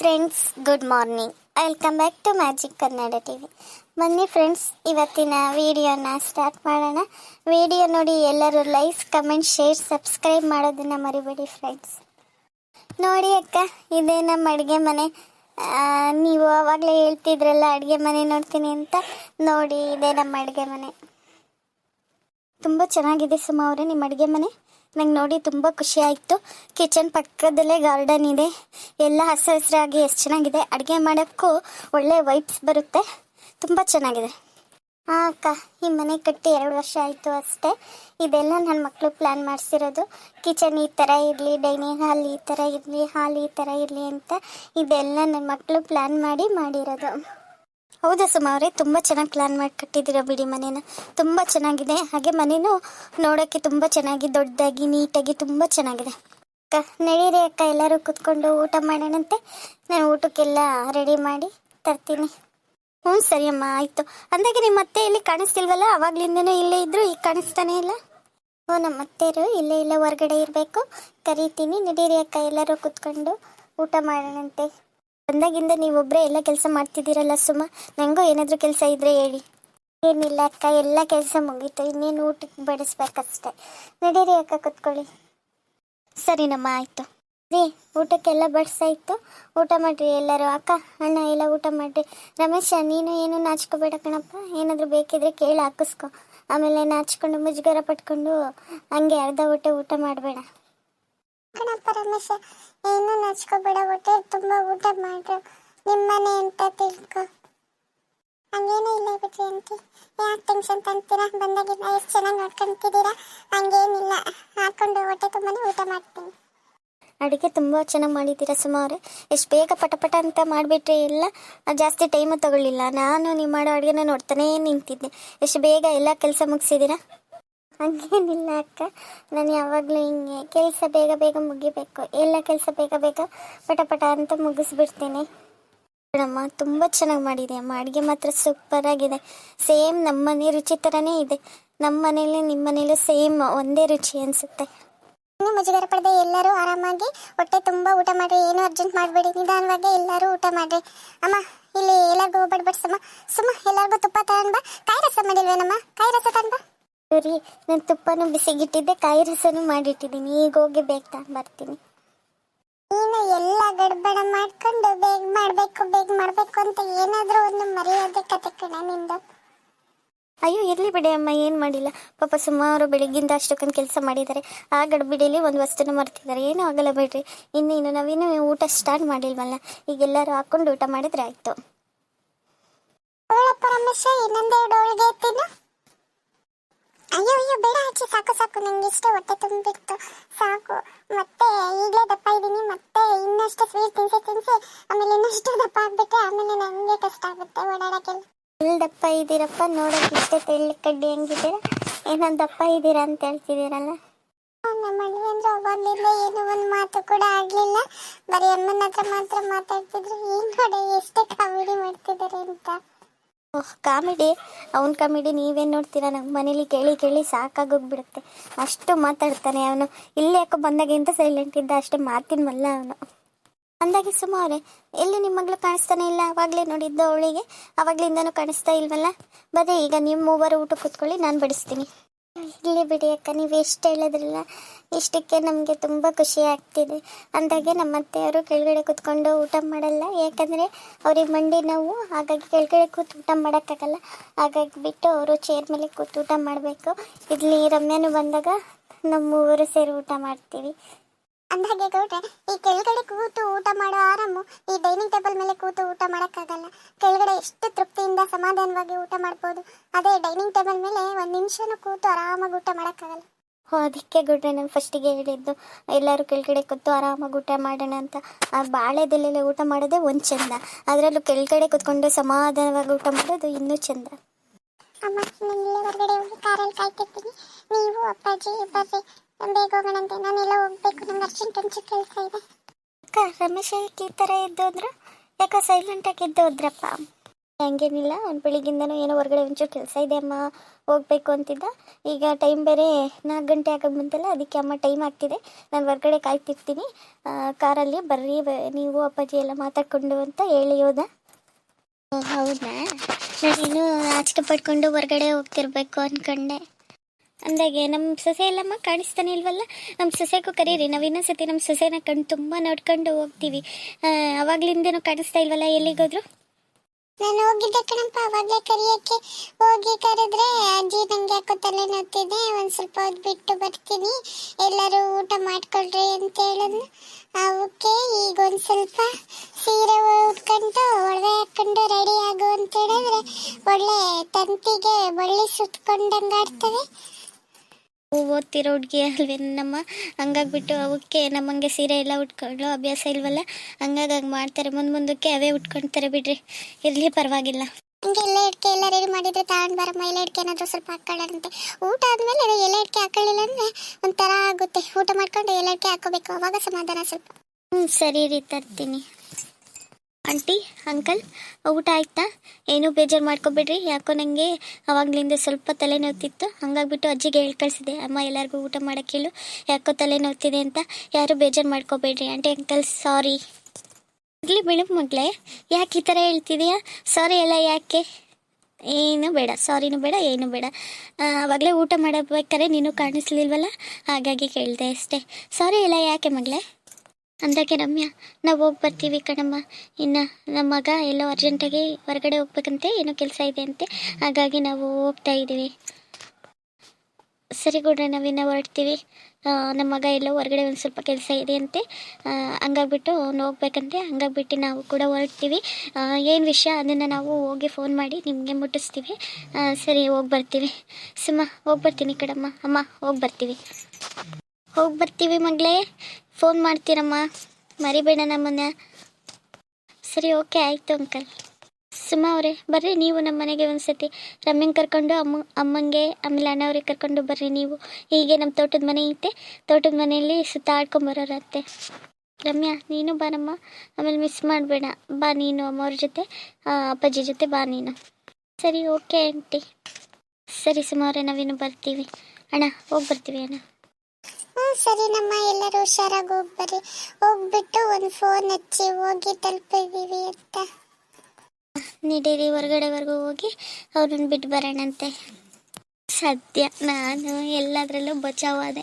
Friends good morning welcome back to magic Kannada TV V ಬನ್ನಿ friends ಇವತ್ತಿನ ವಿಡಿಯೋನ start ಮಾಡೋಣ. ವಿಡಿಯೋ ನೋಡಿ ಎಲ್ಲರೂ ಲೈಕ್ಸ್ ಕಮೆಂಟ್ ಶೇರ್ ಸಬ್ಸ್ಕ್ರೈಬ್ ಮಾಡೋದನ್ನು ಮರಿಬೇಡಿ ಫ್ರೆಂಡ್ಸ್ ನೋಡಿ ಅಕ್ಕ, ಇದೇ ನಮ್ಮ ಅಡುಗೆ ಮನೆ. ನೀವು ಆವಾಗಲೇ ಹೇಳ್ತಿದ್ರಲ್ಲ, ಅಡುಗೆ ಮನೆ ನೋಡ್ತೀನಿ ಅಂತ. ನೋಡಿ ಇದೇ ನಮ್ಮ ಅಡುಗೆ ಮನೆ. ತುಂಬ ಚೆನ್ನಾಗಿದೆ ಸುಮ ಅವರೇ, ನಿಮ್ಮ ಅಡುಗೆ ಮನೆ. ನಂಗೆ ನೋಡಿ ತುಂಬ ಖುಷಿ ಆಯಿತು. ಕಿಚನ್ ಪಕ್ಕದಲ್ಲೇ ಗಾರ್ಡನ್ ಇದೆ. ಎಲ್ಲ ಹಸಿರು ಹಸಿರಾಗಿ ಎಷ್ಟು ಚೆನ್ನಾಗಿದೆ. ಅಡುಗೆ ಮಾಡೋಕ್ಕೂ ಒಳ್ಳೆ ವೈಬ್ಸ್ ಬರುತ್ತೆ. ತುಂಬ ಚೆನ್ನಾಗಿದೆ. ಹಾಂ ಅಕ್ಕ, ಈ ಮನೆ ಕಟ್ಟಿ ಎರಡು ವರ್ಷ ಆಯಿತು ಅಷ್ಟೇ. ಇದೆಲ್ಲ ನನ್ನ ಮಕ್ಕಳು ಪ್ಲ್ಯಾನ್ ಮಾಡಿಸಿರೋದು. ಕಿಚನ್ ಈ ಥರ ಇರಲಿ ಡೈನಿಂಗ್ ಹಾಲ್ ಈ ಥರ ಇರಲಿ ಹಾಲ್ ಈ ಥರ ಇರಲಿ ಅಂತ ಇದೆಲ್ಲ ನನ್ನ ಮಕ್ಕಳು ಪ್ಲ್ಯಾನ್ ಮಾಡಿ ಮಾಡಿರೋದು. ಹೌದಾ ಸುಮ ಅವರೇ, ತುಂಬ ಚೆನ್ನಾಗಿ ಪ್ಲ್ಯಾನ್ ಮಾಡಿ ಕಟ್ಟಿದ್ದೀರಾ ಬಿಡಿ ಮನೇನ. ತುಂಬ ಚೆನ್ನಾಗಿದೆ. ಹಾಗೆ ಮನೇನು ನೋಡೋಕ್ಕೆ ತುಂಬ ಚೆನ್ನಾಗಿ, ದೊಡ್ಡದಾಗಿ, ನೀಟಾಗಿ ತುಂಬ ಚೆನ್ನಾಗಿದೆ. ಅಕ್ಕ, ನಡೀರಿ ಅಕ್ಕ, ಎಲ್ಲರೂ ಕೂತ್ಕೊಂಡು ಊಟ ಮಾಡೋಣಂತೆ. ನಾನು ಊಟಕ್ಕೆಲ್ಲ ರೆಡಿ ಮಾಡಿ ತರ್ತೀನಿ. ಹ್ಞೂ ಸರಿ ಅಮ್ಮ ಆಯಿತು. ಅಂದಾಗೆ ನಿಮ್ಮ ಅತ್ತೆ ಇಲ್ಲಿ ಕಾಣಿಸ್ತಿಲ್ವಲ್ಲ? ಅವಾಗ್ಲಿಂದನೂ ಇಲ್ಲೇ ಇದ್ರು, ಈಗ ಕಾಣಿಸ್ತಾನೆ ಇಲ್ಲ. ಹ್ಞೂ, ನಮ್ಮ ಅತ್ತೆರು ಇಲ್ಲೇ ಇಲ್ಲ ಹೊರಗಡೆ ಇರಬೇಕು. ಕರೀತೀನಿ. ನಡೀರಿ ಅಕ್ಕ, ಎಲ್ಲರೂ ಕೂತ್ಕೊಂಡು ಊಟ ಮಾಡೋಣಂತೆ. ಬಂದಾಗಿಂದ ನೀವೊಬ್ಬರೇ ಎಲ್ಲ ಕೆಲಸ ಮಾಡ್ತಿದ್ದೀರಲ್ಲ ಸುಮ್ಮ ನನಗೂ ಏನಾದರೂ ಕೆಲಸ ಇದ್ದರೆ ಹೇಳಿ. ಏನಿಲ್ಲ ಅಕ್ಕ, ಎಲ್ಲ ಕೆಲಸ ಮುಗೀತು. ಇನ್ನೇನು ಊಟಕ್ಕೆ ಬಡಿಸ್ಬೇಕಷ್ಟೆ. ನಡೀರಿ ಅಕ್ಕ, ಕುತ್ಕೊಳ್ಳಿ. ಸರಿನಮ್ಮ ಆಯಿತು. ರೀ, ಊಟಕ್ಕೆಲ್ಲ ಬಡಿಸಾಯ್ತು. ಊಟ ಮಾಡಿರಿ ಎಲ್ಲರೂ. ಅಕ್ಕ, ಅಣ್ಣ, ಎಲ್ಲ ಊಟ ಮಾಡಿರಿ. ರಮೇಶ, ನೀನು ಏನು ನಾಚ್ಕೋಬೇಡ ಕಣಪ್ಪ? ಏನಾದರೂ ಬೇಕಿದ್ರೆ ಕೇಳಿ ಹಾಕಿಸ್ಕೊ. ಆಮೇಲೆ ನಾಚ್ಕೊಂಡು ಮುಜುಗರ ಪಟ್ಕೊಂಡು ಹಂಗೆ ಅರ್ಧ ಊಟ ಊಟ ಮಾಡಬೇಡ. ಕಣಪ್ಪ ರಮೇಶ ಏನು ನಚ್ಕೋಬೇಡ ಹೊಟ್ಟೆ ತುಂಬ ಊಟ ಮಾಡ್ರು. ನಿಮ್ಮನೆ ಅಂತ ತಿಳ್ಕೊ. ಹಂಗೇನೂ ಇಲ್ಲ ಬಿಟ್ರಿ ಅಂತಿ ಯಾಕೆ ಟೆನ್ಷನ್ ತಂತೀರಾ? ಬಂದಾಗಿಲ್ಲ ಎಷ್ಟು ಚೆನ್ನಾಗಿ ನೋಡ್ಕೊಂತಿದ್ದೀರಾ? ಹಂಗೇನಿಲ್ಲ. ಹಾಕೊಂಡು ಹೊಟ್ಟೆ ತುಂಬಾನೇ ಊಟ ಮಾಡ್ತೀನಿ. ಅಡುಗೆ ತುಂಬ ಚೆನ್ನಾಗಿ ಮಾಡಿದ್ದೀರಾ ಸುಮಾರು ಎಷ್ಟು ಬೇಗ ಪಟಪಟ ಅಂತ ಮಾಡಿಬಿಟ್ರೆ ಎಲ್ಲ ಜಾಸ್ತಿ ಟೈಮು ತಗೊಳ್ಳಿಲ್ಲ. ನಾನು ನೀವು ಮಾಡೋ ಅಡುಗೆನ ನೋಡ್ತಾನೇ ನಿಂತಿದ್ದೆ. ಎಷ್ಟು ಬೇಗ ಎಲ್ಲ ಕೆಲಸ ಮುಗಿಸಿದ್ದೀರಾ? ಹಂಗೇನಿಲ್ಲ ಅಕ್ಕ. ನಾನು ಯಾವಾಗಲೂ ಹಿಂಗೆ ಕೆಲಸ ಬೇಗ ಬೇಗ ಮುಗಿಬೇಕು. ಎಲ್ಲ ಕೆಲಸ ಬೇಗ ಬೇಗ ಪಟ ಪಟ ಅಂತ ಮುಗಿಸ್ಬಿಡ್ತೀನಿ. ಅಮ್ಮ ತುಂಬ ಚೆನ್ನಾಗಿ ಮಾಡಿದೆ ಅಮ್ಮ. ಅಡುಗೆ ಮಾತ್ರ ಸೂಪರ್ ಆಗಿದೆ. ಸೇಮ್ ನಮ್ಮ ಮನೆ ರುಚಿ ಥರನೇ ಇದೆ. ನಮ್ಮ ಮನೇಲಿ ನಿಮ್ಮ ಮನೇಲೂ ಸೇಮ್ ಒಂದೇ ರುಚಿ ಅನಿಸುತ್ತೆ. ಇನ್ನೂ ಮುಜುಗರ ಪಡೆದೇ, ಎಲ್ಲರೂ ಆರಾಮಾಗಿ. ಹೊಟ್ಟೆ ತುಂಬ ಊಟ ಮಾಡ್ರಿ. ಏನು ಅರ್ಜೆಂಟ್ ಮಾಡಬೇಡಿ. ನಿಧಾನವಾಗಿ ಎಲ್ಲರೂ ಊಟ ಮಾಡ್ರಿ. ಅಮ್ಮ, ಇಲ್ಲಿ ಎಲ್ಲರಿಗೂ ಬಡ್ಬಡ್ಸಮ್ಮ ಸುಮ್ಮ ಎಲ್ಲರಿಗೂ ತುಪ್ಪ ತಗೊಂಡ್ಬಾ ಕಾಯಿ ರಸ ಮಾಡಿಲ್ವೇನಮ್ಮ? ಕಾಯಿ ರಸ ತಗೊಂಡ್ ಬಾ. ರೀ ನಾನು ತುಪ್ಪನೂ ಬಿಸಿಗಿಟ್ಟಿದ್ದೆ ಕಾಯಿ ರಸನು ಮಾಡಿಟ್ಟಿದ್ದೀನಿ. ಈಗ ಹೋಗಿ ಬೇಗ ತಗೊಂಡು ಬರ್ತೀನಿ. ನೀನು ಎಲ್ಲ ಗಡ್ಬಡ ಮಾಡ್ಕೊಂಡು ಬೇಗ ಮಾಡಬೇಕು ಬೇಗ ಮಾಡಬೇಕು ಅಂತ ಏನಾದರೂ ಒಂದು ಮರ್ಯಾದೆ ಕತೆ ಕಣ ನಿಂದು. ಅಯ್ಯೋ ಇರಲಿ ಬಿಡಿ ಅಮ್ಮ ಏನು ಮಾಡಿಲ್ಲ. ಪಾಪ ಸುಮಾರು ಬೆಳಿಗ್ಗಿಂದ ಅಷ್ಟಕ್ಕೊಂದು ಕೆಲಸ ಮಾಡಿದ್ದಾರೆ. ಆ ಗಡ್ಬಿಡಿಯಲ್ಲಿ ಒಂದು ವಸ್ತುನ ಮರ್ತಿದ್ದಾರೆ. ಏನೂ ಆಗಲ್ಲ ಬಿಡ್ರಿ. ಇನ್ನೇನು ನಾವೇನು ಊಟ ಸ್ಟಾರ್ಟ್ ಮಾಡಿಲ್ವಲ್ಲ? ಈಗ ಎಲ್ಲರೂ ಹಾಕೊಂಡು ಊಟ ಮಾಡಿದ್ರೆ ಆಯಿತು. ರಮೇಶ ಇನ್ನೊಂದೆರಡು ಹೋಳಿಗೆ ತಿನ್ನು. ಅಯ್ಯೋ ಅಯ್ಯೋ, ಬೇಡ ಅಜ್ಜಿ, ಸಾಕು ಸಾಕು, ನಂಗೆ ಇಷ್ಟೇ ಹೊಟ್ಟೆ ತುಂಬಿತ್ತು ಸಾಕು. ಮತ್ತೆ ಈಗಲೇ ದಪ್ಪ ಇದ್ದೀನಿ ಮತ್ತೆ ಇನ್ನಷ್ಟು ಸ್ವೀಟ್ ತಿನ್ಸಿ ತಿನ್ಸಿ, ಆಮೇಲೆ ಇನ್ನಷ್ಟು ದಪ್ಪ ಆಗ್ಬಿಟ್ರೆ ಆಮೇಲೆ ನನಗೆ ಕಷ್ಟ ಆಗುತ್ತೆ ಓಡಾಡೋಕ್ಕೆಲ್ಲ ಎಲ್ಲಿ ದಪ್ಪ ಇದ್ದೀರಪ್ಪ ನೋಡೋಕೆ ಇಷ್ಟೇ ತೆಳ್ಳಿ ಕಡ್ಡಿ ಹೆಂಗಿದ್ದೀರ ಏನೋ ದಪ್ಪ ಇದ್ದೀರಾ ಅಂತ ಹೇಳ್ತಿದ್ದೀರಲ್ಲ ನಮ್ಮ ಅಂದ್ರೆ ಅವಾಗ್ಲಿಂದ ಏನೋ ಒಂದು ಮಾತು ಕೂಡ ಆಗಲಿಲ್ಲ. ಬರೀ ಅಮ್ಮನ ಮಾತ್ರ ಮಾತಾಡ್ತಿದ್ರು. ಈಗ ನೋಡಿ ಎಷ್ಟೇ ಕಾಮಿಡಿ ಮಾಡ್ತಿದ್ದಾರೆ ಅಂತ. ಕಾಮಿಡಿ, ಅವನ ಕಾಮಿಡಿ ನೀವೇನು ನೋಡ್ತೀರಾ? ನಮ್ಮ ಮನೇಲಿ ಕೇಳಿ ಕೇಳಿ ಸಾಕಾಗೋಗ್ಬಿಡುತ್ತೆ. ಅಷ್ಟು ಮಾತಾಡ್ತಾನೆ ಅವನು. ಇಲ್ಲಿ ಯಾಕೋ ಬಂದಾಗಿಂತ ಸೈಲೆಂಟ್ ಇದ್ದ ಅಷ್ಟೇ ಮಾತಿನ ಮಲ್ಲ ಅವನು. ಅಂದಾಗೆ ಸುಮಾರೆ ಎಲ್ಲಿ ನಿಮ್ಮ ಮಗಳು ಕಾಣಿಸ್ತಾನೆ ಇಲ್ಲ? ಅವಾಗಲೇ ನೋಡಿದ್ದು ಅವಳಿಗೆ? ಅವಾಗ್ಲಿಂದನೂ ಕಾಣಿಸ್ತಾ ಇಲ್ವಲ್ಲ? ಬದೇ, ಈಗ ನಿಮ್ಮ ಮೂವರು ಊಟ ಕೂತ್ಕೊಳ್ಳಿ, ನಾನು ಬಡಿಸ್ತೀನಿ. ಇಲ್ಲಿ ಬಿಡಿ ಅಕ್ಕ, ನೀವು ಎಷ್ಟು ಹೇಳಿದ್ರಲ್ಲ, ಇಷ್ಟಕ್ಕೆ ನಮಗೆ ತುಂಬ ಖುಷಿ ಆಗ್ತಿದೆ. ಅಂದಾಗೆ ನಮ್ಮ ಅತ್ತೆಯವರು ಕೆಳಗಡೆ ಕೂತ್ಕೊಂಡು ಊಟ ಮಾಡಲ್ಲ. ಯಾಕಂದರೆ ಅವ್ರಿಗೆ ಮಂಡಿ ನೋವು, ಹಾಗಾಗಿ ಕೆಳಗಡೆ ಕೂತು ಊಟ ಮಾಡೋಕ್ಕಾಗಲ್ಲ. ಹಾಗಾಗಿ ಬಿಟ್ಟು ಅವರು ಚೇರ್ ಮೇಲೆ ಕೂತು ಊಟ ಮಾಡಬೇಕು. ಇಲ್ಲಿ ರಮ್ಯಾನು ಬಂದಾಗ ನಮ್ಮ ಮೂವರು ಸೇರಿ ಊಟ ಮಾಡ್ತೀವಿ. ಅಂದಾಗೆ ಗೌಡ್ರೆ ಈ ಕೆಳಗಡೆ ಕೂತು ಊಟ ಮಾಡೋ ಆರಾಮು ಈ ಡೈನಿಂಗ್ ಟೇಬಲ್ ಮೇಲೆ ಕೂತು ಊಟ ಮಾಡೋಕ್ಕಾಗಲ್ಲ. ಕೆಳಗಡೆ ಎಷ್ಟು ತೃಪ್ತಿಯಿಂದ ಸಮಾಧಾನವಾಗಿ ಊಟ ಮಾಡ್ಬೋದು. ಅದೇ ಡೈನಿಂಗ್ ಟೇಬಲ್ ಮೇಲೆ ಒಂದು ನಿಮಿಷನೂ ಕೂತು ಆರಾಮಾಗಿ ಊಟ ಮಾಡೋಕ್ಕಾಗಲ್ಲ. ಹೋ ಅದಕ್ಕೆ ಗುಡ್ರೆ ನಾನು ಫಸ್ಟಿಗೆ ಹೇಳಿದ್ದು ಎಲ್ಲರೂ ಕೆಳಗಡೆ ಕೂತು ಆರಾಮಾಗಿ ಊಟ ಮಾಡೋಣ ಅಂತ. ಆ ಬಾಳೆದಲ್ಲೆಲ್ಲ ಊಟ ಮಾಡೋದೇ ಒಂದು ಚಂದ. ಅದರಲ್ಲೂ ಕೆಳಗಡೆ ಕೂತ್ಕೊಂಡು ಸಮಾಧಾನವಾಗಿ ಊಟ ಮಾಡೋದು ಇನ್ನೂ ಚಂದ. ಅಮ್ಮ ನಾನು ಹೊರಗಡೆ ಹೋಗಿ ಕಾರಲ್ಲಿ ಕಾಯ್ತಿರ್ತೀನಿ. ನೀವು ಅಪ್ಪಾಜಿ ಬರ್ರಿ ಬೇಗ ಹೋಗೋಣಂತೆ ನಾನೆಲ್ಲ ಹೋಗ್ಬೇಕು. ನಂಗೆ ಅರ್ಜೆಂಟ್ ಒಂಚೂರು ಕೆಲಸ ಇದೆ. ಅಕ್ಕ ರಮೇಶ್ ಈ ಥರ ಇದ್ದು ಯಾಕ ಸೈಲೆಂಟಾಗಿ ಇದ್ದು ಹೋದ್ರಪ್ಪ? ಹಂಗೇನಿಲ್ಲ ಒಂದು ಬೆಳಿಗ್ಗಿಂದನೂ ಏನೋ ಹೊರಗಡೆ ಒಂಚೂರು ಕೆಲಸ ಇದೆ ಅಮ್ಮ. ಹೋಗ್ಬೇಕು ಅಂತಿದ್ದ. ಈಗ ಟೈಮ್ ಬೇರೆ ನಾಲ್ಕು ಗಂಟೆ ಆಗಕ್ಕೆ ಬಂತಲ್ಲ ಅದಕ್ಕೆ ಅಮ್ಮ ಟೈಮ್ ಆಗ್ತಿದೆ ನಾನು ಹೊರಗಡೆ ಕಾಯ್ತಿರ್ತೀನಿ ಕಾರಲ್ಲಿ ಬರ್ರಿ ನೀವು ಅಪ್ಪಾಜಿ ಎಲ್ಲ ಮಾತಾಡ್ಕೊಂಡು ಅಂತ ಹೇಳಿ ಹೋದ. ಹೌದಾ? ನಾನೇನು ಆಚೆ ಪಡ್ಕೊಂಡು ಹೊರಗಡೆ ಹೋಗ್ತಿರ್ಬೇಕು ಅನ್ಕೊಂಡೆ. ಅಂದಾಗೆ ನಮ್ಮ ಸೊಸೆ ಎಲ್ಲಮ್ಮ ಕಾಣಿಸ್ತಾನೆ ಇಲ್ವಲ್ಲ? ನಮ್ಮ ಸೊಸೆಗೂ ಕರೀರಿ. ನಾವು ಇನ್ನೊಂದ್ಸತಿ ನಮ್ಮ ಸೊಸೆನ ಕಣ್ಣು ತುಂಬ ನೋಡ್ಕೊಂಡು ಹೋಗ್ತೀವಿ. ಅವಾಗ್ಲಿಂದೇನೋ ಕಾಣಿಸ್ತಾ ಇಲ್ವಲ್ಲ ಎಲ್ಲಿಗೋದ್ರು? ನಾನು ಹೋಗಿದ್ದೆ ಕಣಪ್ಪ. ಅವಾಗಲೇ ಕರಿಯಕ್ಕೆ. ಹೋಗಿ ಕರೆದ್ರೆ ಅಜ್ಜಿ ನಂಗೆ ಯಾಕೋ ತಲೆ ನೋಡ್ತಿದ್ದೆ ಒಂದು ಸ್ವಲ್ಪ ಹೊತ್ತು ಬಿಟ್ಟು ಬರ್ತೀನಿ. ಎಲ್ಲರೂ ಊಟ ಮಾಡ್ಕೊಳ್ರಿ ಅಂತ ಹೇಳಿದ್ನು ಅವಕ್ಕೆ ಈಗ ಒಂದು ಸ್ವಲ್ಪ ಸೀರೆ ಉಟ್ಕೊಂಡು ಒಳಗೆ ಹಾಕೊಂಡು ರೆಡಿ ಆಗು ಅಂತ ಹೇಳಿದ್ರೆ ಒಳ್ಳೆ ತಂತಿಗೆ ಬಳ್ಳಿ ಸುತ್ಕೊಂಡಂಗೆ ಆಡ್ತವೆ ಓದ್ತಿರೋ ಹುಡುಗಿ ಅಲ್ವೇ ನಮ್ಮ? ಹಂಗಾಗ್ಬಿಟ್ಟು ಅವಕ್ಕೆ ನಮ್ಮಂಗೆ ಸೀರೆ ಎಲ್ಲ ಉಟ್ಕೊಂಡು ಅಭ್ಯಾಸ ಇಲ್ವಲ್ಲ? ಹಂಗಾಗಿ ಹಂಗೆ ಮಾಡ್ತಾರೆ. ಮುಂದೆ ಮುಂದಕ್ಕೆ ಅವೇ ಉಟ್ಕೊಳ್ತಾರೆ ಬಿಡ್ರಿ. ಇರಲಿ ಪರವಾಗಿಲ್ಲ. ಹಂಗೆ ಎಲ್ಲ ಇಡ್ಕೆ ಎಲ್ಲ ರೆಡಿ ಮಾಡಿದ್ರೆ ತಗೊಂಡ್ ಬರಮ್ಮ. ಎಲ್ಲ ಇಡ್ಕೆ ಏನಾದರೂ ಸ್ವಲ್ಪ ಹಾಕೊಳ್ಳಂತೆ. ಊಟ ಆದ್ಮೇಲೆ ಅದು ಎಲ್ಲ ಇಡ್ಕೆ ಹಾಕೊಳ್ಳಿಲ್ಲ ಅಂದರೆ ಒಂಥರ ಆಗುತ್ತೆ. ಊಟ ಮಾಡ್ಕೊಂಡು ಎಲ್ಲ ಇಡ್ಕೆ ಹಾಕೋಬೇಕು ಅವಾಗ ಸಮಾಧಾನ ಸ್ವಲ್ಪ. ಹ್ಞೂ ಸರಿ ರೀ ತರ್ತೀನಿ. ಆಂಟಿ ಅಂಕಲ್ ಊಟ ಆಯ್ತಾ? ಏನೂ ಬೇಜಾರು ಮಾಡ್ಕೊಬೇಡ್ರಿ. ಯಾಕೋ ನನಗೆ ಅವಾಗ್ಲಿಂದ ಸ್ವಲ್ಪ ತಲೆ ನೋವ್ತಿತ್ತು ಹಂಗಾಗ್ಬಿಟ್ಟು ಅಜ್ಜಿಗೆ ಹೇಳಿ ಕಳಿಸಿದೆ. ಅಮ್ಮ, ಎಲ್ಲರಿಗೂ ಊಟ ಮಾಡೋಕ್ಕೆ ಯಾಕೋ ತಲೆ ನೋವ್ತಿದೆ ಅಂತ. ಯಾರು ಬೇಜಾರು ಮಾಡ್ಕೋಬೇಡ್ರಿ. ಆಂಟಿ ಅಂಕಲ್ ಸಾರಿ ಇರಲಿ ಬಿಡು ಮಗಳೇ. ಯಾಕೆ ಈ ಥರ ಹೇಳ್ತಿದೀಯಾ? ಸಾರಿ ಎಲ್ಲ ಯಾಕೆ? ಏನು ಬೇಡ. ಸಾರಿನೂ ಬೇಡ, ಏನು ಬೇಡ. ಅವಾಗಲೇ ಊಟ ಮಾಡಬೇಕಾದ್ರೆ ನೀನು ಕಾಣಿಸ್ಲಿಲ್ವಲ್ಲ? ಹಾಗಾಗಿ ಕೇಳಿದೆ ಅಷ್ಟೇ. ಸಾರಿ ಎಲ್ಲ ಯಾಕೆ ಮಗಳೇ? ಅಂದಾಗೆ ರಮ್ಯಾ, ನಾವು ಹೋಗಿ ಬರ್ತೀವಿ ಕಣಮ್ಮ. ಇನ್ನು ನಮ್ಮ ಮಗ ಎಲ್ಲೋ ಅರ್ಜೆಂಟಾಗಿ ಹೊರಗಡೆ ಹೋಗ್ಬೇಕಂತೆ, ಏನೋ ಕೆಲಸ ಇದೆ ಅಂತೆ. ಹಾಗಾಗಿ ನಾವು ಹೋಗ್ತಾ ಇದ್ದೀವಿ. ಸರಿ ಕೂಡ ನಾವಿನ್ನು ಹೊರಡ್ತೀವಿ ನಮ್ಮ ಮಗ ಎಲ್ಲೋ ಹೊರಗಡೆ ಒಂದು ಸ್ವಲ್ಪ ಕೆಲಸ ಇದೆ ಅಂತೆ. ಹಂಗಾಗ್ಬಿಟ್ಟು ಅವ್ನು ಹೋಗ್ಬೇಕಂತೆ. ಹಂಗಾಗ್ಬಿಟ್ಟು ನಾವು ಕೂಡ ಹೊರಡ್ತೀವಿ ಏನು ವಿಷಯ? ಅದನ್ನು ನಾವು ಹೋಗಿ ಫೋನ್ ಮಾಡಿ ನಿಮಗೆ ಮುಟ್ಟಿಸ್ತೀವಿ. ಸರಿ, ಹೋಗಿ ಬರ್ತೀವಿ. ಸುಮ್ಮ ಹೋಗಿ ಬರ್ತೀನಿ ಕಣಮ್ಮ. ಅಮ್ಮ, ಹೋಗಿ ಬರ್ತೀವಿ. ಹೋಗಿ ಬರ್ತೀವಿ ಮಗಳೇ. ಫೋನ್ ಮಾಡ್ತೀರಮ್ಮ. ಮರಿಬೇಡ ನಮ್ಮನ್ನ. ಸರಿ ಓಕೆ ಆಯಿತು ಅಂಕಲ್ ಸುಮ್ಮ ಅವರೇ, ಬರ್ರಿ ನೀವು ನಮ್ಮ ಮನೆಗೆ ಒಂದ್ಸತಿ. ರಮ್ಯಂಗೆ ಕರ್ಕೊಂಡು, ಅಮ್ಮ, ಅಮ್ಮಂಗೆ, ಆಮೇಲೆ ಅಣ್ಣವ್ರಿಗೆ ಕರ್ಕೊಂಡು ಬರ್ರಿ ನೀವು. ಹೀಗೆ ನಮ್ಮ ತೋಟದ ಮನೆ ಐತೆ. ತೋಟದ ಮನೆಯಲ್ಲಿ ಸುತ್ತ ಆಡ್ಕೊಂಬರೋರತ್ತೆ ರಮ್ಯಾ, ನೀನು ಬಾನಮ್ಮ. ಆಮೇಲೆ ಮಿಸ್ ಮಾಡಬೇಡ. ಬಾ ನೀನು ಅಮ್ಮವ್ರ ಜೊತೆ. ಅಪ್ಪಾಜಿ ಜೊತೆ ಬಾ ನೀನು. ಸರಿ ಓಕೆ ಆಂಟಿ ಸರಿ ಸುಮಾರೇ ನಾವೇನು ಬರ್ತೀವಿ. ಅಣ್ಣ, ಹೋಗಿ ಬರ್ತೀವಿ ಅಣ್ಣ. ಸರಿ, ನಮ್ಮ ಎಲ್ಲರೂ ಹುಷಾರಾಗಿ ಹೋಗಿ ಬರ್ರಿ ಹೋಗ್ಬಿಟ್ಟು ಒಂದು ಫೋನ್ ಹಚ್ಚಿ, ಹೋಗಿ ತಲುಪಿದೀವಿ ಅಂತ. ನಡೀರಿ, ಹೊರಗಡೆವರೆಗೂ ಹೋಗಿ ಅವ್ರನ್ನ ಬಿಟ್ಟು ಬರೋಣಂತೆ. ಸದ್ಯ ನಾನು ಎಲ್ಲದರಲ್ಲೂ ಬಚಾವಾದೆ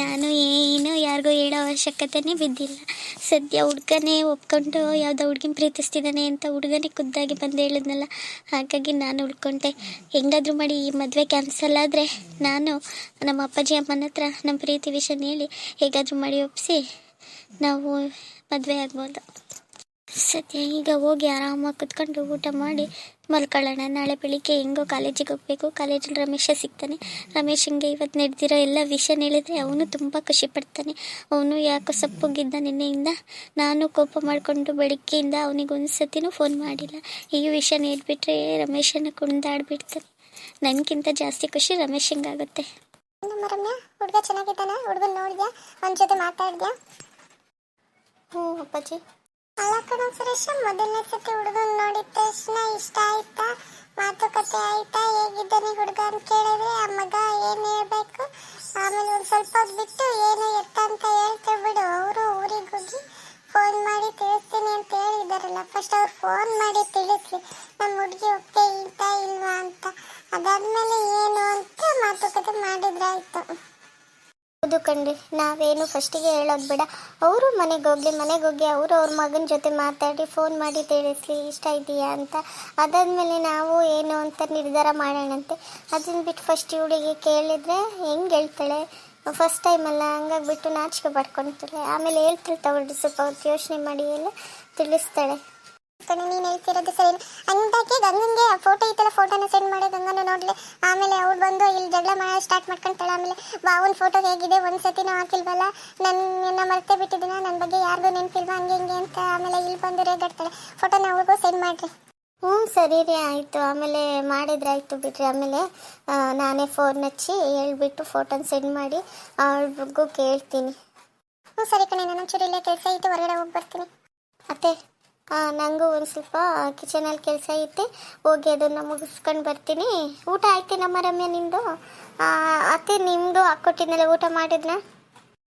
ನಾನು ಏನು ಯಾರಿಗೂ ಹೇಳೋ ಅವಶ್ಯಕತೆನೇ ಬಿದ್ದಿಲ್ಲ. ಸದ್ಯ ಹುಡ್ಗನೇ ಒಪ್ಕೊಂಡು ಯಾವುದೋ ಹುಡ್ಗಿನ ಪ್ರೀತಿಸ್ತಿದ್ದಾನೆ ಅಂತ ಹುಡುಗನೇ ಖುದ್ದಾಗಿ ಬಂದು ಹೇಳಿದ್ನಲ್ಲ, ಹಾಗಾಗಿ ನಾನು ಉಳ್ಕೊಂಡೆ. ಹೆಂಗಾದರೂ ಮಾಡಿ ಈ ಮದುವೆ ಕ್ಯಾನ್ಸಲ್ ಆದರೆ ನಾನು ನಮ್ಮ ಅಪ್ಪಾಜಿ, ಅಮ್ಮನ ಹತ್ರ ನಮ್ಮ ಪ್ರೀತಿ ವಿಷಯನ ಹೇಳಿ ಹೇಗಾದರೂ ಮಾಡಿ ಒಪ್ಪಿಸಿ ನಾವು ಮದುವೆ ಆಗ್ಬೋದು. ಸದ್ಯ ಈಗ ಹೋಗಿ ಆರಾಮಾಗಿ ಕುತ್ಕೊಂಡು ಊಟ ಮಾಡಿ ಮಲ್ಕೊಳ್ಳೋಣ. ನಾಳೆ ಬೆಳಿಗ್ಗೆ ಹೆಂಗೋ ಕಾಲೇಜಿಗೆ ಹೋಗಬೇಕು. ಕಾಲೇಜಲ್ಲಿ ರಮೇಶ ಸಿಗ್ತಾನೆ. ರಮೇಶ್ ಹಿಂಗೆ ಇವತ್ತು ನಡೆದಿರೋ ಎಲ್ಲ ವಿಷಯ ಹೇಳಿದ್ರೆ ಅವನು ತುಂಬ ಖುಷಿ ಪಡ್ತಾನೆ. ಅವನು ಯಾಕೋ ಸಪ್ಪುಗಿದ್ದ ನಿನ್ನೆಯಿಂದ. ನಾನು ಕೋಪ ಮಾಡಿಕೊಂಡು ಬೆಳಿಗ್ಗೆಯಿಂದ ಅವನಿಗೆ ಒಂದು ಸತಿನೂ ಫೋನ್ ಮಾಡಿಲ್ಲ. ಈ ವಿಷಯ ಹೇಳ್ಬಿಟ್ರೆ ರಮೇಶನ ಕುಣಿದಾಡ್ಬಿಡ್ತಾನೆ ನನಗಿಂತ ಜಾಸ್ತಿ ಖುಷಿ ರಮೇಶಂಗಾಗುತ್ತೆ. ನಮ್ಮ ಆಗುತ್ತೆ ಹುಡುಗ ಚೆನ್ನಾಗಿದ್ದಾನ? ಹುಡುಗನ್ ನೋಡಿದ್ಯಾ? ಅವನ ಜೊತೆ ಮಾತಾಡಿದ್ಯಾ? ಹ್ಞೂ ಅಪ್ಪಾಜಿ. ಅಲ್ಲ ಕಣ ಸುರೇಶ ಮೊದಲನೇ ಸತಿ ಹುಡುಗನ್ ನೋಡಿದ ತಕ್ಷಣ ಇಷ್ಟ ಆಯ್ತಾ? ಮಾತುಕತೆ ಆಯ್ತಾ? ಹೇಗಿದ್ದಾನೆ ಹುಡುಗ ಅಂತ ಕೇಳಿದ್ರೆ, ಆ ಮಗ ಏನು ಹೇಳ್ಬೇಕು? ಆಮೇಲೆ ಒಂದು ಸ್ವಲ್ಪ ಹೊತ್ತು ಬಿಟ್ಟು ಏನು ಎತ್ತ ಅಂತ ಹೇಳ್ತಾರೆ ಬಿಡು. ಅವರು ಊರಿಗೆ ಹೋಗಿ ಫೋನ್ ಮಾಡಿ ತಿಳಿಸ್ತೀನಿ ಅಂತ ಹೇಳಿದಾರಲ್ಲ. ಫಸ್ಟ್ ಅವ್ರು ಫೋನ್ ಮಾಡಿ ತಿಳಿಸ್ಲಿ ನಮ್ಮ ಹುಡುಗಿ ಇಂತ, ಇಲ್ವಾ ಅಂತ. ಅದಾದ್ಮೇಲೆ ಏನು ಅಂತ ಮಾತುಕತೆ ಮಾಡಿದ್ರಾಯ್ತು. ಹೌದು ಕಣ್ರಿ. ನಾವೇನು ಫಸ್ಟಿಗೆ ಹೇಳೋದು ಬೇಡ. ಅವರು ಮನೆಗೆ ಹೋಗ್ಲಿ, ಮನೆಗೆ ಹೋಗಿ ಅವರು ಅವ್ರ ಮಗನ ಜೊತೆ ಮಾತಾಡಿ ಫೋನ್ ಮಾಡಿ ತಿಳಿಸ್ಲಿ, ಇಷ್ಟ ಇದೆಯಾ ಅಂತ. ಅದಾದಮೇಲೆ ನಾವು ಏನು ಅಂತ ನಿರ್ಧಾರ ಮಾಡೋಣಂತೆ. ಅದನ್ನ ಬಿಟ್ಟು ಫಸ್ಟ್ ಇವಳಿಗೆ ಕೇಳಿದರೆ ಹೆಂಗೆ ಹೇಳ್ತಾಳೆ? ಫಸ್ಟ್ ಟೈಮಲ್ಲ ಹಂಗಾಗ್ಬಿಟ್ಟು ನಾಚಿಕೆ ಪಡ್ಕೊಳ್ತಾಳೆ ಆಮೇಲೆ ಹೇಳ್ತಾಳೆ ತಗೊಳ್ಳಿ ಸ್ವಲ್ಪ ಹೊತ್ತು ಯೋಚನೆ ಮಾಡಿ ಎಲ್ಲ ತಿಳಿಸ್ತಾಳೆ. ಕಣೆ ನೀನು ಹೇಳ್ತಿರೋದು ಸರಿ. ಅಂದಾಕೆ ಗಂಗಂಗೆ ಫೋಟೋ ಇತ್ತಲ್ಲ ಫೋಟೋನ ಸೆಂಡ್ ಮಾಡಿ ಗಂಗನ ನೋಡ್ಲಿ. ಆಮೇಲೆ ಅವ್ಳು ಬಂದು ಇಲ್ಲಿ ಜಗಳ ಮಾಡ ಸ್ಟಾರ್ಟ್ ಮಾಡ್ಕೊಂತಾಳೆ. ಆಮೇಲೆ ಬಾವನ್ ಫೋಟೋ ಹೇಗಿದೆ ಒಂದು ಸತಿನೂ ಹಾಕಿಲ್ವಲ್ಲ? ನನ್ನ ಮರ್ತೆ ಬಿಟ್ಟಿದ್ದೀನ? ನನ್ನ ಬಗ್ಗೆ ಯಾರಿಗೂ ನೆನಪಿಲ್ವಾ? ಹಂಗೆ ಹಿಂಗೆ ಅಂತ ಆಮೇಲೆ ಇಲ್ಲಿ ಬಂದು ರೇಗಾಡ್ತಾಳೆ. ಫೋಟೋನ ಅವ್ರಿಗೂ ಸೆಂಡ್ ಮಾಡ್ರಿ. ಹ್ಞೂ ಸರಿ ರೀ ಆಯಿತು. ಆಮೇಲೆ ಮಾಡಿದ್ರೆ ಆಯಿತು ಬಿಡ್ರಿ. ಆಮೇಲೆ ನಾನೇ ಫೋನ್ ಹಚ್ಚಿ ಹೇಳ್ಬಿಟ್ಟು ಫೋಟೋನ ಸೆಂಡ್ ಮಾಡಿ ಅವ್ಳಿಗೂ ಕೇಳ್ತೀನಿ. ಹ್ಞೂ ಸರಿ ಕಣೆ. ನಾನು ಚೂರಿಲ್ಲೇ ಇಲ್ಲೇ ಕೆಲಸ ಆಯಿತು ಹೊರಗಡೆ ಹೋಗಿ ಬರ್ತೀನಿ. ಅತ್ತೆ ನನಗೂ ಒಂದು ಸ್ವಲ್ಪ ಕಿಚನಲ್ಲಿ ಕೆಲಸ ಐತೆ. ಹೋಗಿ ಅದನ್ನು ಮುಗಿಸ್ಕೊಂಡು ಬರ್ತೀನಿ. ಊಟ ಆಯ್ತೇನಮ್ಮ ರಮ್ಯ ನಿಮ್ಮದು ಅತ್ತೆ ನಿಮ್ಮದು ಹಾಕ್ಕೊಟ್ಟಿದ್ನಲ್ಲ ಊಟ ಮಾಡಿದ್ನ?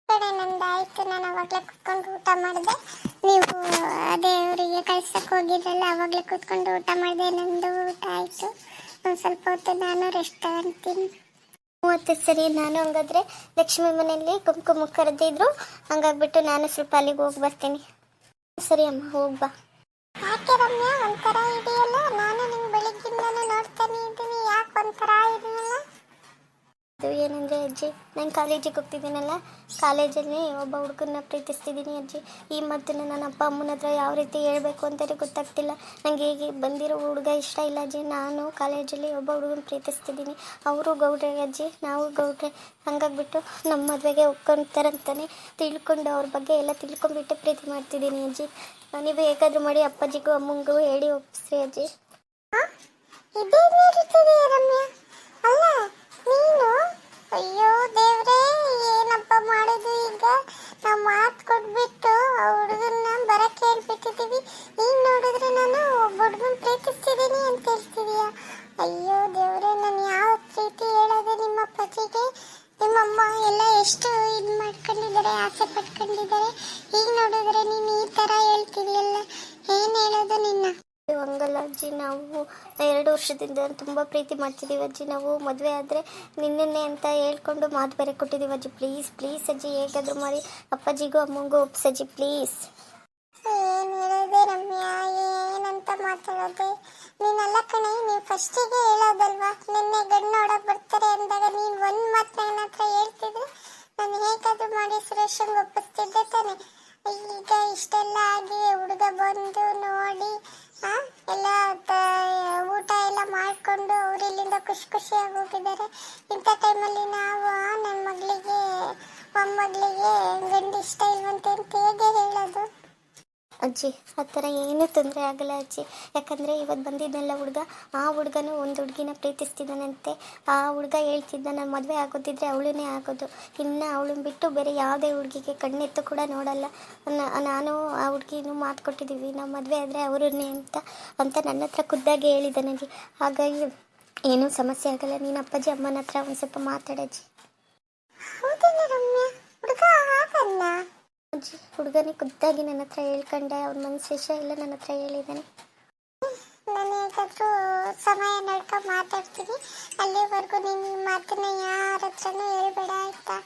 ಕಡೆ ನಂದು ಆಯ್ತು. ನಾನು ಅವಾಗಲೇ ಕುತ್ಕೊಂಡು ಊಟ ಮಾಡಿದೆ. ನೀವು ಅದೇ ಅವರಿಗೆ ಕಳ್ಸಕ್ಕೆ ಹೋಗಿದ್ರಲ್ಲ ಅವಾಗಲೇ ಕುತ್ಕೊಂಡು ಊಟ ಮಾಡಿದೆ. ನಂದು ಊಟ ಆಯಿತು. ಒಂದು ಸ್ವಲ್ಪ ಹೊತ್ತು ನಾನು ರೆಸ್ಟ್ ತಗೊಂತೀನಿ. ಮೂವತ್ತು ಸರಿ. ನಾನು ಹಂಗಾದ್ರೆ ಲಕ್ಷ್ಮಿ ಮನೆಯಲ್ಲಿ ಕುಂಕುಮ ಕರೆದಿದ್ರು. ಹಂಗಾಗ್ಬಿಟ್ಟು ನಾನು ಸ್ವಲ್ಪ ಅಲ್ಲಿಗೆ ಹೋಗಿ ಬರ್ತೀನಿ. ಸರಿ ಅಮ್ಮ ಹೋಗ್ಬಾ ಯಾಕೆ ರಮ್ಯಾ ಒಂಥರ ಇದೆಯಲ್ಲ ನಾನು ನಿಂಗೆ ಏನಂದರೆ, ಅಜ್ಜಿ, ನಾನು ಕಾಲೇಜಿಗೆ ಹೋಗ್ತಿದ್ದೀನಲ್ಲ? ಕಾಲೇಜಲ್ಲಿ ಒಬ್ಬ ಹುಡುಗನ್ನ ಪ್ರೀತಿಸ್ತಿದ್ದೀನಿ ಅಜ್ಜಿ. ಈ ಮಾತನ್ನು ನನ್ನ ಅಪ್ಪ, ಅಮ್ಮನ ಹತ್ರ ಯಾವ ರೀತಿ ಹೇಳಬೇಕು ಅಂತಲೇ ಗೊತ್ತಾಗ್ತಿಲ್ಲ. ನನಗೆ ಹೇಗೆ ಬಂದಿರೋ ಹುಡುಗ ಇಷ್ಟ ಇಲ್ಲ ಅಜ್ಜಿ. ನಾನು ಕಾಲೇಜಲ್ಲಿ ಒಬ್ಬ ಹುಡುಗನ ಪ್ರೀತಿಸ್ತಿದ್ದೀನಿ. ಅವರು ಗೌಡ್ರೆ ಅಜ್ಜಿ, ನಾವು ಗೌಡ್ರೆ. ಹಂಗಾಗ್ಬಿಟ್ಟು ನಮ್ಮ ಮದುವೆಗೆ ಒಪ್ಕೊಂತಾರಂತಾನೆ ತಿಳ್ಕೊಂಡು ಅವ್ರ ಬಗ್ಗೆ ಎಲ್ಲ ತಿಳ್ಕೊಂಡ್ಬಿಟ್ಟು ಪ್ರೀತಿ ಮಾಡ್ತಿದ್ದೀನಿ ಅಜ್ಜಿ. ನೀವು ಹೇಗಾದರೂ ಮಾಡಿ ಅಪ್ಪಾಜಿಗೂ, ಅಮ್ಮಂಗೂ ಹೇಳಿ ಒಪ್ಪಿಸ್ರಿ ಅಜ್ಜಿ. ಇದೇ ರಮ್ಯಾ ಅಲ್ಲ, ನೀನು ಅಯ್ಯೋ ದೇವ್ರೇ, ಏನಪ್ಪ ಮಾಡೋದು ಈಗ? ನಾವು ಮಾತು ಕೊಟ್ಬಿಟ್ಟು ಆ ಹುಡುಗನ್ನ ಬರಕ್ಕೆ ಹೇಳ್ಬಿಟ್ಟಿದ್ದೀವಿ ಈಗ ನೋಡಿದ್ರೆ ನಾನು ಒಬ್ಬ ಹುಡುಗನ ಪ್ರೀತಿಸ್ತಿದ್ದೀನಿ ಅಂತ ಹೇಳ್ತಿದೀಯ? ಅಯ್ಯೋ ದೇವ್ರೇ, ನಾನು ಯಾವ ಪ್ರೀತಿ ಹೇಳೋದು ನಿಮ್ಮ ಪತಿಗೆ ನಿಮ್ಮಮ್ಮ ಎಲ್ಲ ಎಷ್ಟು ಇದು ಮಾಡ್ಕೊಂಡಿದ್ದಾರೆ, ಆಸೆ ಪಟ್ಕೊಂಡಿದ್ದಾರೆ. ಈಗ ನೋಡಿದ್ರೆ ನೀನು ಈ ಥರ ಹೇಳ್ತಿದೀಯಲ್ಲ ಏನು ಹೇಳೋದು ನಿನ್ನ ಅಯ್ಯೋ, ಹಂಗಲ್ಲ ಅಜ್ಜಿ, ನಾವು ಎರಡು ವರ್ಷದಿಂದ ತುಂಬ ಪ್ರೀತಿ ಮಾಡ್ತಿದ್ದೀವಿ ಅಜ್ಜಿ. ನಾವು ಮದುವೆ ಆದರೆ ನಿನ್ನೆ ಅಂತ ಹೇಳ್ಕೊಂಡು ಮಾತು ಬೇರೆ ಕೊಟ್ಟಿದ್ದೀವಿ ಅಜ್ಜಿ. ಪ್ಲೀಸ್ ಪ್ಲೀಸ್ ಅಜ್ಜಿ, ಹೇಗಾದರೂ ಮಾಡಿ. ಅಪ್ಪಾಜಿಗೂ ಅಮ್ಮಂಗೂ ಒಪ್ಸಜ್ಜಿ ಪ್ಲೀಸ್ ಏನ್ ಹೇಳೋದೆ ರಮ್ಯಾ? ಏನಂತ ಮಾತಾಡೋದೆ? ನೀನಲ್ಲ ಕಣೆ ನೀವು ಫಸ್ಟಿಗೆ ಹೇಳೋದಲ್ವಾ? ನಿನ್ನೆ ಗಂಡು ನೋಡಕ್ ಬರ್ತಾರೆ ಅಂದಾಗ ನೀನ್ ಒಂದ್ ಮಾತು ನನ್ನ ಹತ್ರ ಹೇಳ್ತಿದ್ರೆ ನಾನು ಹೇಗಾದರೂ ಮಾಡಿ ಸುರೇಶಂಗೆ ಒಪ್ಪಿಸ್ತಿದ್ದೆ ತಾನೆ. ಈಗ ಇಷ್ಟೆಲ್ಲ ಆಗಿ ಹುಡುಗ ಬಂದು ನೋಡಿ ಎಲ್ಲ ಊಟ ಎಲ್ಲ ಮಾಡ್ಕೊಂಡು ಅವ್ರು ಇಲ್ಲಿಂದ ಖುಷಿ ಖುಷಿಯಾಗಿ ಹೋಗಿದ್ದಾರೆ. ಇಂಥ ಟೈಮಲ್ಲಿ ನಾವು ನನ್ನ ಮಗಳಿಗೆ, ಮೊಮ್ಮಗಳಿಗೆ ಗಂಡು ಇಷ್ಟ ಇಲ್ವಂತೆ ಅಂತ ಹೇಗೆ ಅಜ್ಜಿ, ಆ ಥರ ಏನೂ ತೊಂದರೆ ಆಗಲ್ಲ ಅಜ್ಜಿ. ಯಾಕಂದರೆ ಇವತ್ತು ಬಂದಿದ್ದೆಲ್ಲ ಹುಡುಗ, ಆ ಹುಡುಗನೂ ಒಂದು ಹುಡುಗಿನ ಪ್ರೀತಿಸ್ತಿದ್ದಾನಂತೆ. ಆ ಹುಡುಗ ಹೇಳ್ತಿದ್ದ, ನಾನು ಮದುವೆ ಆಗೋದಿದ್ರೆ ಅವಳನ್ನೇ ಆಗೋದು. ಇನ್ನು ಅವಳನ್ನ ಬಿಟ್ಟು ಬೇರೆ ಯಾವುದೇ ಹುಡುಗಿಗೆ ಕಣ್ಣೆತ್ತು ಕೂಡ ನೋಡಲ್ಲ. ನಾನು ಆ ಹುಡುಗಿನೂ ಮಾತು ಕೊಟ್ಟಿದ್ದೀವಿ ನಾವು ಮದುವೆ ಆದರೆ ಅವರನ್ನೇ ಅಂತ ಅಂತ ನನ್ನ ಹತ್ರ ಖುದ್ದಾಗಿ ಹೇಳಿದ್ದಾನೆ ಅಜ್ಜಿ ಹಾಗಾಗಿ ಏನೂ ಸಮಸ್ಯೆ ಆಗಲ್ಲ. ನೀನು ಅಪ್ಪಾಜಿ, ಅಮ್ಮನ ಹತ್ರ ಒಂದು ಸ್ವಲ್ಪ ಮಾತಾಡಜ್ಜಿ ಅಜ್ಜಿ ಹುಡುಗನೇ ಖುದ್ದಾಗಿ ನನ್ನ ಹತ್ರ ಹೇಳ್ಕೊಂಡೆ, ಅವ್ರ ಮನಸ್ಸು ವಿಷಯ ಎಲ್ಲ ನನ್ನ ಹತ್ರ ಹೇಳಿದ್ದಾನೆ. ನಾನು ಹೇಗಾದರೂ ಸಮಯ ನಡ್ಕೊಂಡು ಮಾತಾಡ್ತೀನಿ. ಅಲ್ಲಿವರೆಗೂ ನೀನು ಈ ಮಾತನ್ನ ಯಾರ ಹತ್ರನೂ ಹೇಳ್ಬೇಡ ಆಯ್ತಾ?